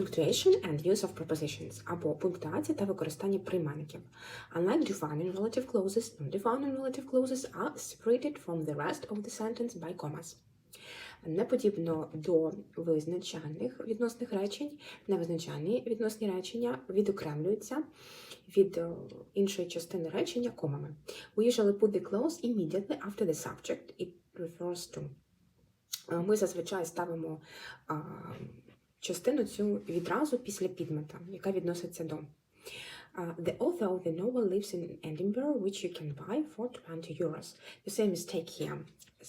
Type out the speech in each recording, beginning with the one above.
Punctuation and use of prepositions або пунктуація та використання прийменників. Unlike defining relative clauses, non-defining relative clauses are separated from the rest of the sentence by commas. Не подібно до визначальних відносних речень, невизначальні відносні речення відокремлюються від е, іншої частини речення комами. We usually put the clause immediately after the subject it refers to. Е, Ми зазвичай ставимо частину цю відразу після підмета, яка відноситься до. Uh, the author of the novel lives in Edinburgh, which you can buy for 20 euros. See a mistake here.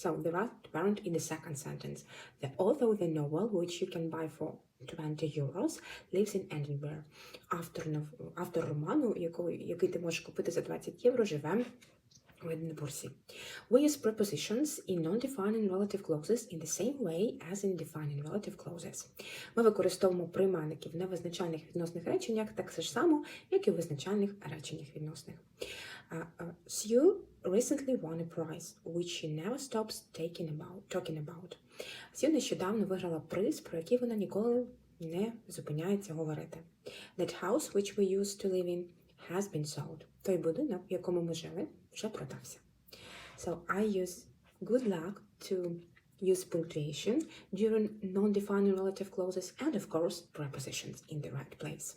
So the right weren't in the second sentence. The author of the novel, which you can buy for 20 euros, lives in Edinburgh. Автор, автор роману, який, який ти можеш купити за 20 євро, живе в Единбурзі. We use prepositions in non-defining relative clauses in the same way as in defining relative clauses. Ми використовуємо прийменники в невизначальних відносних реченнях так само, як і в визначальних реченнях відносних. Uh, uh, Sue recently won a prize, which she never stops taking about, talking about. Сью нещодавно виграла приз, про який вона ніколи не зупиняється говорити. That house which we used to live in has been sold. Той будинок, в якому ми жили, вже продався. So I use good luck to use punctuation during non-defining relative clauses and of course prepositions in the right place.